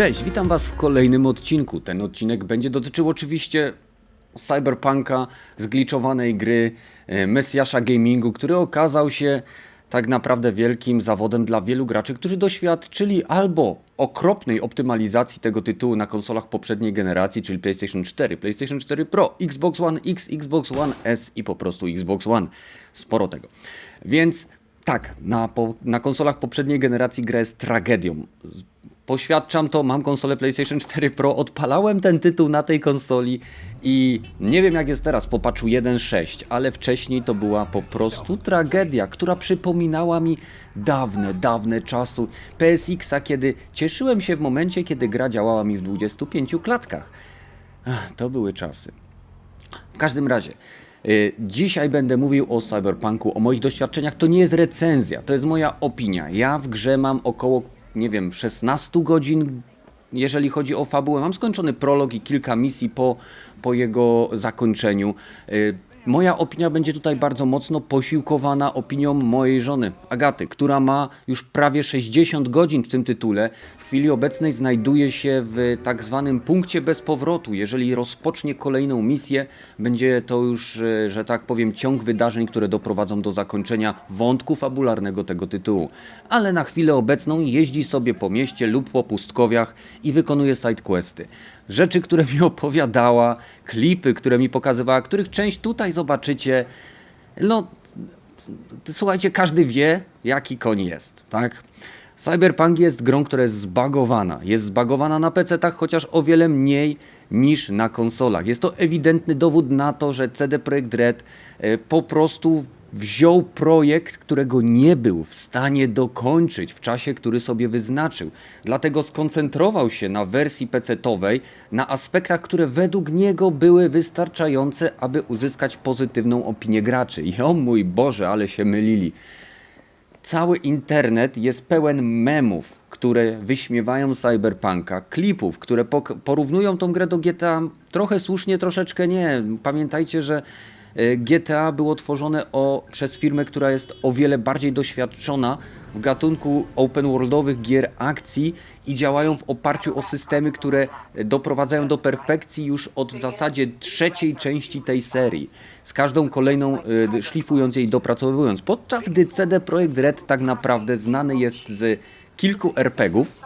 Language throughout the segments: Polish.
Cześć, witam Was w kolejnym odcinku. Ten odcinek będzie dotyczył oczywiście cyberpunka, zgliczowanej gry, e, Mesjasza Gamingu, który okazał się tak naprawdę wielkim zawodem dla wielu graczy, którzy doświadczyli albo okropnej optymalizacji tego tytułu na konsolach poprzedniej generacji, czyli PlayStation 4, PlayStation 4 Pro, Xbox One X, Xbox One S i po prostu Xbox One. Sporo tego. Więc tak, na, po, na konsolach poprzedniej generacji gra jest tragedią. Poświadczam to, mam konsolę PlayStation 4 Pro, odpalałem ten tytuł na tej konsoli i nie wiem jak jest teraz po patchu 1.6, ale wcześniej to była po prostu tragedia, która przypominała mi dawne, dawne czasy PSX-a, kiedy cieszyłem się w momencie, kiedy gra działała mi w 25 klatkach. Ach, to były czasy. W każdym razie, y, dzisiaj będę mówił o Cyberpunku, o moich doświadczeniach. To nie jest recenzja, to jest moja opinia. Ja w grze mam około, nie wiem, 16 godzin, jeżeli chodzi o fabułę. Mam skończony prolog i kilka misji po, po jego zakończeniu. Moja opinia będzie tutaj bardzo mocno posiłkowana opinią mojej żony, Agaty, która ma już prawie 60 godzin w tym tytule. W chwili obecnej znajduje się w tak zwanym punkcie bez powrotu. Jeżeli rozpocznie kolejną misję, będzie to już, e, że tak powiem, ciąg wydarzeń, które doprowadzą do zakończenia wątku fabularnego tego tytułu. Ale na chwilę obecną jeździ sobie po mieście lub po pustkowiach i wykonuje sidequesty. Rzeczy, które mi opowiadała, klipy, które mi pokazywała, których część tutaj zobaczycie. No, słuchajcie, każdy wie, jaki koń jest, tak? Cyberpunk jest grą, która jest zbagowana. Jest zbagowana na PC-tach, chociaż o wiele mniej niż na konsolach. Jest to ewidentny dowód na to, że CD Projekt Red e, po prostu wziął projekt, którego nie był w stanie dokończyć w czasie, który sobie wyznaczył. Dlatego skoncentrował się na wersji PC-towej, na aspektach, które według niego były wystarczające, aby uzyskać pozytywną opinię graczy. I o mój Boże, ale się mylili. Cały internet jest pełen memów, które wyśmiewają cyberpunka, klipów, które porównują tą grę do GTA. Trochę słusznie, troszeczkę nie. Pamiętajcie, że GTA było tworzone o, przez firmę, która jest o wiele bardziej doświadczona w gatunku open worldowych gier akcji i działają w oparciu o systemy, które e, doprowadzają do perfekcji już od w zasadzie trzeciej części tej serii. Z każdą kolejną e, szlifując jej, dopracowując. Podczas gdy CD Projekt Red tak naprawdę znany jest z kilku RPGów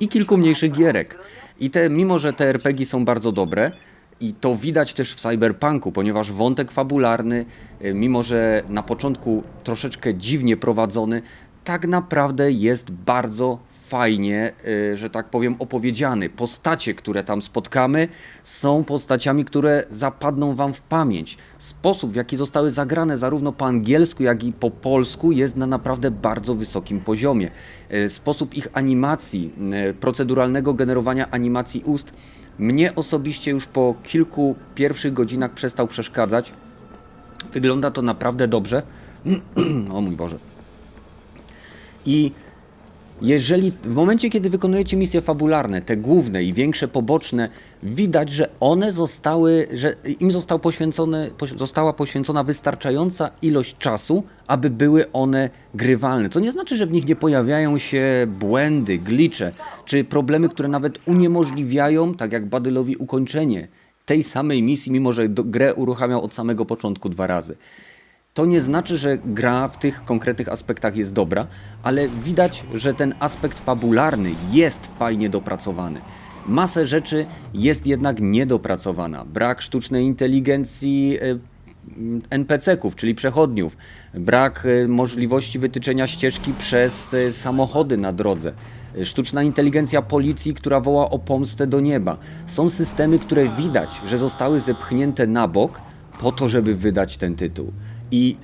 i kilku mniejszych gierek. I te, mimo że te RPG są bardzo dobre, i to widać też w Cyberpunku, ponieważ wątek fabularny, y, mimo że na początku troszeczkę dziwnie prowadzony, tak naprawdę jest bardzo fajnie, y, że tak powiem, opowiedziany. Postacie, które tam spotkamy, są postaciami, które zapadną Wam w pamięć. Sposób, w jaki zostały zagrane zarówno po angielsku, jak i po polsku, jest na naprawdę bardzo wysokim poziomie. Y, Sposób ich animacji, proceduralnego generowania animacji ust, mnie osobiście już po kilku pierwszych godzinach przestał przeszkadzać. Wygląda to naprawdę dobrze. o mój Boże. I jeżeli w momencie, kiedy wykonujecie misje fabularne, te główne i większe poboczne, widać, że one zostały, że im został poświęcony, poś- została poświęcona wystarczająca ilość czasu, aby były one grywalne. To nie znaczy, że w nich nie pojawiają się błędy, glicze, czy problemy, które nawet uniemożliwiają, tak jak Badylowi, ukończenie tej samej misji, mimo że grę uruchamiał od samego początku dwa razy. To nie znaczy, że gra w tych konkretnych aspektach jest dobra, ale widać, że ten aspekt fabularny jest fajnie dopracowany. Masę rzeczy jest jednak niedopracowana. Brak sztucznej inteligencji e, NPC-ków, czyli przechodniów, brak e, możliwości wytyczenia ścieżki przez e, samochody na drodze, sztuczna inteligencja policji, która woła o pomstę do nieba. Są systemy, które widać, że zostały zepchnięte na bok po to, żeby wydać ten tytuł. I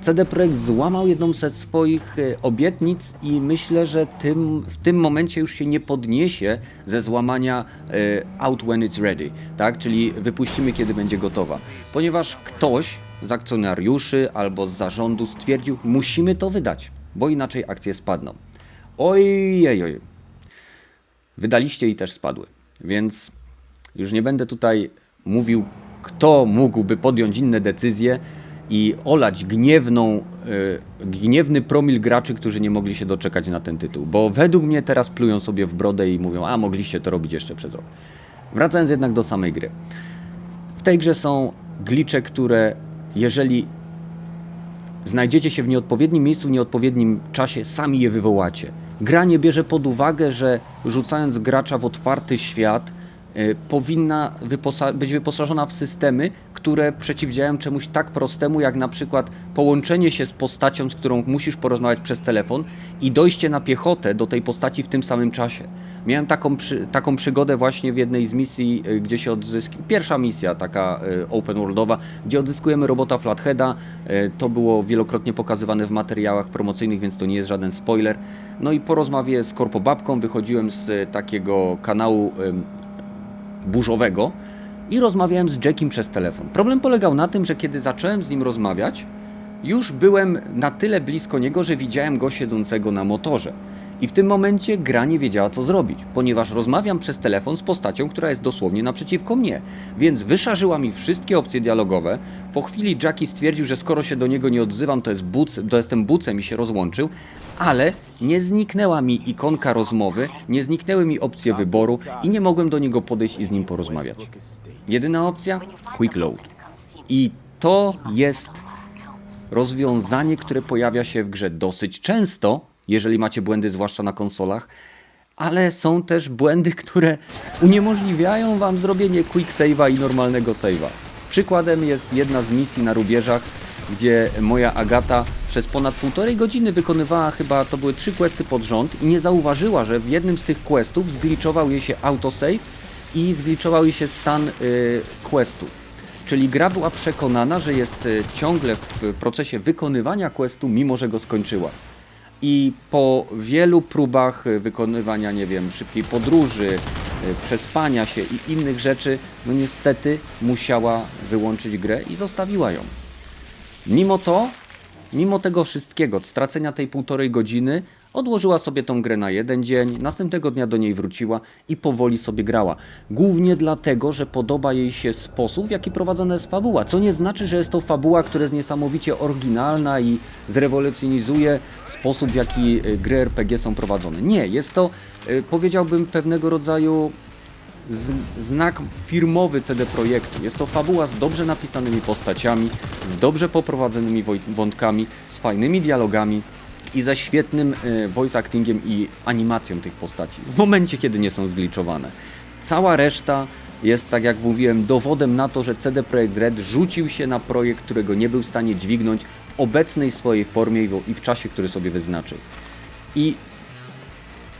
CD Projekt złamał jedną ze swoich e, obietnic i myślę, że tym, w tym momencie już się nie podniesie ze złamania e, out when it's ready, tak? Czyli wypuścimy, kiedy będzie gotowa. Ponieważ ktoś z akcjonariuszy albo z zarządu stwierdził, musimy to wydać, bo inaczej akcje spadną. Ojej, oj. Wydaliście i też spadły. Więc już nie będę tutaj mówił, kto mógłby podjąć inne decyzje. I olać gniewną, y, gniewny promil graczy, którzy nie mogli się doczekać na ten tytuł. Bo według mnie teraz plują sobie w brodę i mówią, a mogliście to robić jeszcze przez rok. Wracając jednak do samej gry. W tej grze są glicze, które jeżeli znajdziecie się w nieodpowiednim miejscu, w nieodpowiednim czasie, sami je wywołacie. Gra nie bierze pod uwagę, że rzucając gracza w otwarty świat, powinna wyposa- być wyposażona w systemy, które przeciwdziałają czemuś tak prostemu, jak na przykład połączenie się z postacią, z którą musisz porozmawiać przez telefon i dojście na piechotę do tej postaci w tym samym czasie. Miałem taką, przy, taką przygodę właśnie w jednej z misji, y, gdzie się odzyskuje. Pierwsza misja, taka y, open worldowa, gdzie odzyskujemy robota Flatheada. Y, To było wielokrotnie pokazywane w materiałach promocyjnych, więc to nie jest żaden spoiler. No i po rozmowie z Korpobabką wychodziłem z y, takiego kanału burzowego i rozmawiałem z Jackiem przez telefon. Problem polegał na tym, że kiedy zacząłem z nim rozmawiać, już byłem na tyle blisko niego, że widziałem go siedzącego na motorze. I w tym momencie gra nie wiedziała, co zrobić, ponieważ rozmawiam przez telefon z postacią, która jest dosłownie naprzeciwko mnie. Więc wyszarzyła mi wszystkie opcje dialogowe. Po chwili Jackie stwierdził, że skoro się do niego nie odzywam, to, jest buc, to jestem bucem i się rozłączył, ale nie zniknęła mi ikonka rozmowy, nie zniknęły mi opcje wyboru i nie mogłem do niego podejść i z nim porozmawiać. Jedyna opcja? Quick load. I to jest rozwiązanie, które pojawia się w grze dosyć często, jeżeli macie błędy, zwłaszcza na konsolach, ale są też błędy, które uniemożliwiają wam zrobienie quick save'a i normalnego save'a. Przykładem jest jedna z misji na rubieżach, gdzie moja Agata przez ponad półtorej godziny wykonywała chyba, to były trzy questy pod rząd i nie zauważyła, że w jednym z tych questów zgliczował jej się autosave i zgliczował jej się stan y, questu. Czyli gra była przekonana, że jest y, ciągle w procesie wykonywania questu, mimo że go skończyła. I po wielu próbach wykonywania, nie wiem, szybkiej podróży, y, przespania się i innych rzeczy, no niestety musiała wyłączyć grę i zostawiła ją. Mimo to, mimo tego wszystkiego, stracenia tej półtorej godziny, odłożyła sobie tą grę na jeden dzień, następnego dnia do niej wróciła i powoli sobie grała. Głównie dlatego, że podoba jej się sposób, w jaki prowadzona jest fabuła. Co nie znaczy, że jest to fabuła, która jest niesamowicie oryginalna i zrewolucjonizuje sposób, w jaki y, gry RPG są prowadzone. Nie, jest to, y, powiedziałbym, pewnego rodzaju znak firmowy CD Projektu. Jest to fabuła z dobrze napisanymi postaciami, z dobrze poprowadzonymi wątkami, z fajnymi dialogami i ze świetnym e, voice actingiem i animacją tych postaci. W momencie, kiedy nie są zgliczowane. Cała reszta jest, tak jak mówiłem, dowodem na to, że CD Projekt Red rzucił się na projekt, którego nie był w stanie dźwignąć w obecnej swojej formie i w czasie, który sobie wyznaczył. I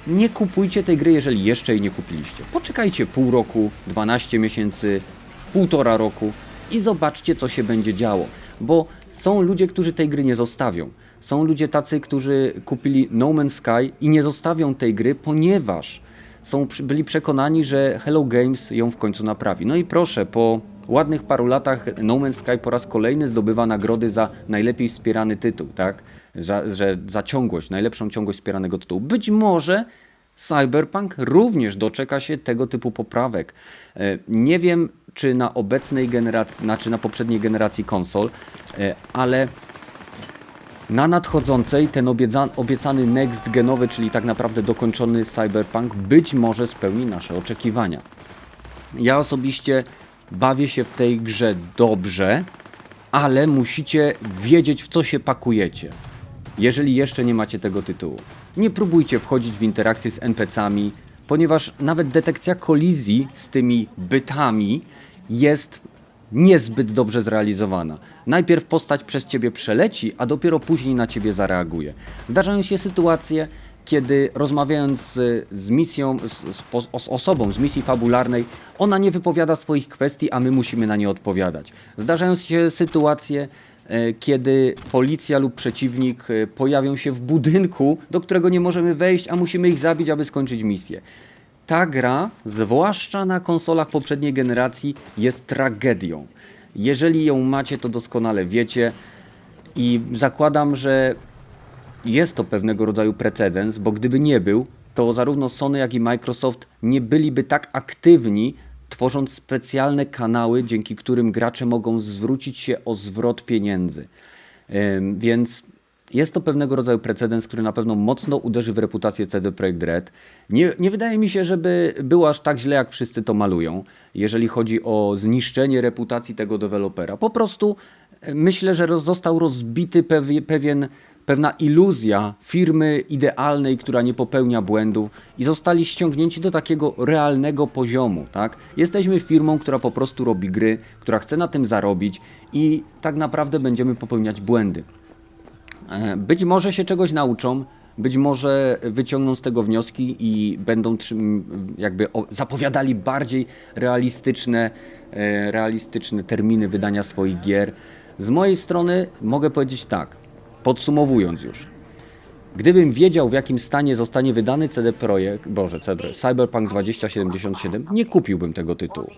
nie kupujcie tej gry, jeżeli jeszcze jej nie kupiliście. Poczekajcie pół roku, 12 miesięcy, półtora roku i zobaczcie, co się będzie działo. Bo są ludzie, którzy tej gry nie zostawią. Są ludzie tacy, którzy kupili No Man's Sky i nie zostawią tej gry, ponieważ są, byli przekonani, że Hello Games ją w końcu naprawi. No i proszę, po ładnych paru latach No Man's Sky po raz kolejny zdobywa nagrody za najlepiej wspierany tytuł, tak? Że, że za ciągłość, najlepszą ciągłość wspieranego tytułu. Być może Cyberpunk również doczeka się tego typu poprawek. E, Nie wiem, czy na obecnej generacji, znaczy na poprzedniej generacji konsol, e, ale na nadchodzącej ten obiecany, obiecany next genowy, czyli tak naprawdę dokończony Cyberpunk, być może spełni nasze oczekiwania. Ja osobiście bawię się w tej grze dobrze, ale musicie wiedzieć, w co się pakujecie. Jeżeli jeszcze nie macie tego tytułu, nie próbujcie wchodzić w interakcje z NPC-ami, ponieważ nawet detekcja kolizji z tymi bytami jest niezbyt dobrze zrealizowana. Najpierw postać przez ciebie przeleci, a dopiero później na ciebie zareaguje. Zdarzają się sytuacje, kiedy rozmawiając z, z misją, z, z, osobą z misji fabularnej, ona nie wypowiada swoich kwestii, a my musimy na nie odpowiadać. Zdarzają się sytuacje, e, kiedy policja lub przeciwnik e, pojawią się w budynku, do którego nie możemy wejść, a musimy ich zabić, aby skończyć misję. Ta gra, zwłaszcza na konsolach poprzedniej generacji, jest tragedią. Jeżeli ją macie, to doskonale wiecie i zakładam, że jest to pewnego rodzaju precedens, bo gdyby nie był, to zarówno Sony, jak i Microsoft nie byliby tak aktywni tworząc specjalne kanały, dzięki którym gracze mogą zwrócić się o zwrot pieniędzy. Więc jest to pewnego rodzaju precedens, który na pewno mocno uderzy w reputację CD Projekt Red. Nie, nie wydaje mi się, żeby było aż tak źle, jak wszyscy to malują, jeżeli chodzi o zniszczenie reputacji tego dewelopera. Po prostu e, myślę, że został rozbity pewie, pewien, pewna iluzja firmy idealnej, która nie popełnia błędów i zostali ściągnięci do takiego realnego poziomu. Tak? Jesteśmy firmą, która po prostu robi gry, która chce na tym zarobić i tak naprawdę będziemy popełniać błędy. E, Być może się czegoś nauczą, być może wyciągną z tego wnioski i będą jakby zapowiadali bardziej realistyczne, e, realistyczne terminy wydania swoich gier. Z mojej strony mogę powiedzieć tak, podsumowując już. Gdybym wiedział, w jakim stanie zostanie wydany CD Projekt, Boże, CD, Cyberpunk 2077, nie kupiłbym tego tytułu.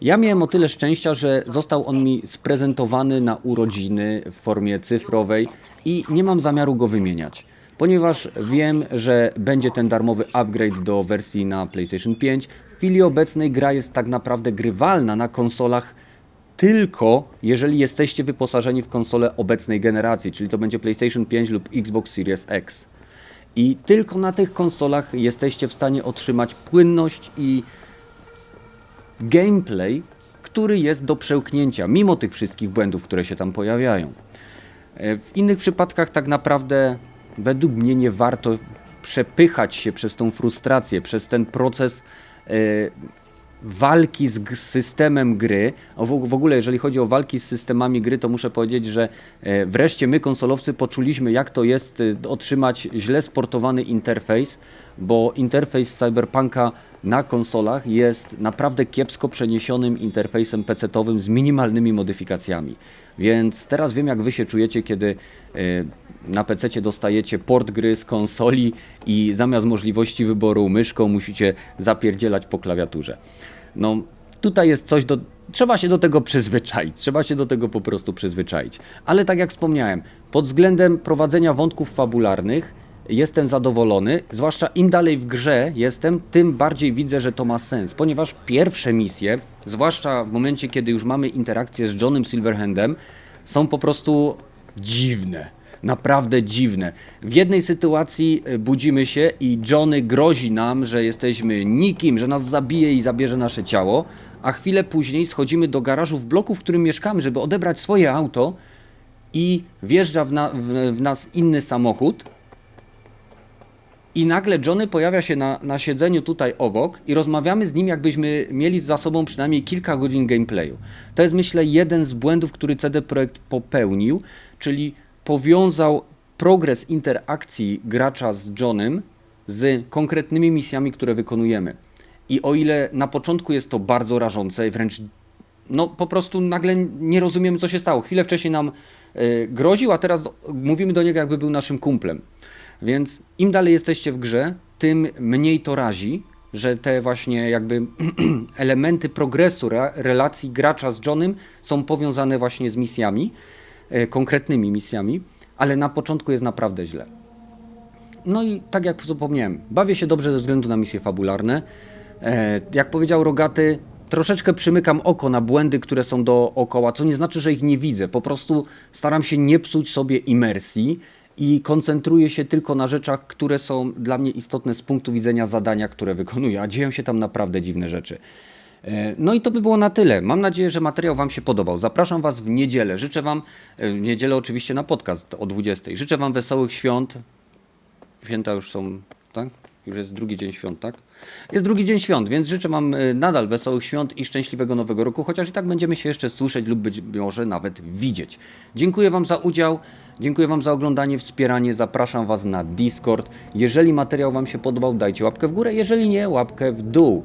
Ja miałem o tyle szczęścia, że został on mi sprezentowany na urodziny w formie cyfrowej i nie mam zamiaru go wymieniać. Ponieważ wiem, że będzie ten darmowy upgrade do wersji na PlayStation 5. W chwili obecnej gra jest tak naprawdę grywalna na konsolach tylko jeżeli jesteście wyposażeni w konsolę obecnej generacji, czyli to będzie PlayStation 5 lub Xbox Series X. I tylko na tych konsolach jesteście w stanie otrzymać płynność i gameplay, który jest do przełknięcia, mimo tych wszystkich błędów, które się tam pojawiają. E, W innych przypadkach tak naprawdę według mnie nie warto przepychać się przez tą frustrację, przez ten proces e, walki z systemem gry. W, w ogóle, jeżeli chodzi o walki z systemami gry, to muszę powiedzieć, że e, wreszcie my, konsolowcy, poczuliśmy, jak to jest otrzymać źle sportowany interfejs, bo interfejs Cyberpunka na konsolach jest naprawdę kiepsko przeniesionym interfejsem PC-owym z minimalnymi modyfikacjami. Więc teraz wiem, jak wy się czujecie, kiedy e, na PC dostajecie port gry z konsoli i zamiast możliwości wyboru myszką musicie zapierdzielać po klawiaturze. No, tutaj jest coś do. Trzeba się do tego przyzwyczaić, trzeba się do tego po prostu przyzwyczaić. Ale tak jak wspomniałem, pod względem prowadzenia wątków fabularnych jestem zadowolony, zwłaszcza im dalej w grze jestem, tym bardziej widzę, że to ma sens, ponieważ pierwsze misje, zwłaszcza w momencie, kiedy już mamy interakcję z Johnem Silverhandem, są po prostu dziwne. Naprawdę dziwne. W jednej sytuacji y, budzimy się i Johnny grozi nam, że jesteśmy nikim, że nas zabije i zabierze nasze ciało, a chwilę później schodzimy do garażu w bloku, w którym mieszkamy, żeby odebrać swoje auto i wjeżdża w, na, w, w nas inny samochód i nagle Johnny pojawia się na, na siedzeniu tutaj obok i rozmawiamy z nim, jakbyśmy mieli za sobą przynajmniej kilka godzin gameplayu. To jest, myślę, jeden z błędów, który CD Projekt popełnił, czyli powiązał progres interakcji gracza z Johnem z konkretnymi misjami, które wykonujemy. I o ile na początku jest to bardzo rażące, wręcz no po prostu nagle nie rozumiemy, co się stało. Chwilę wcześniej nam y, groził, a teraz mówimy do niego, jakby był naszym kumplem. Więc im dalej jesteście w grze, tym mniej to razi, że te właśnie jakby elementy progresu re, relacji gracza z Johnem są powiązane właśnie z misjami, e, konkretnymi misjami, ale na początku jest naprawdę źle. No i tak jak wspomniałem, bawię się dobrze ze względu na misje fabularne. E, jak powiedział Rogaty, troszeczkę przymykam oko na błędy, które są dookoła, co nie znaczy, że ich nie widzę. Po prostu staram się nie psuć sobie imersji i koncentruję się tylko na rzeczach, które są dla mnie istotne z punktu widzenia zadania, które wykonuję, a dzieją się tam naprawdę dziwne rzeczy. E, No i to by było na tyle. Mam nadzieję, że materiał Wam się podobał. Zapraszam Was w niedzielę. Życzę Wam, e, w niedzielę oczywiście na podcast o 20. Życzę Wam wesołych świąt. Święta już są, tak? Już jest drugi dzień świąt, tak? Jest drugi dzień świąt, więc życzę Wam e, nadal wesołych świąt i szczęśliwego nowego roku, chociaż i tak będziemy się jeszcze słyszeć lub być może nawet widzieć. Dziękuję Wam za udział, dziękuję Wam za oglądanie, wspieranie, zapraszam Was na Discord. Jeżeli materiał Wam się podobał, dajcie łapkę w górę, jeżeli nie, łapkę w dół.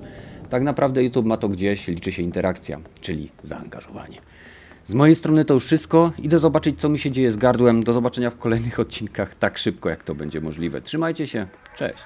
Tak naprawdę YouTube ma to gdzieś, liczy się interakcja, czyli zaangażowanie. Z mojej strony to już wszystko. Idę zobaczyć, co mi się dzieje z gardłem. Do zobaczenia w kolejnych odcinkach tak szybko, jak to będzie możliwe. Trzymajcie się. Cześć.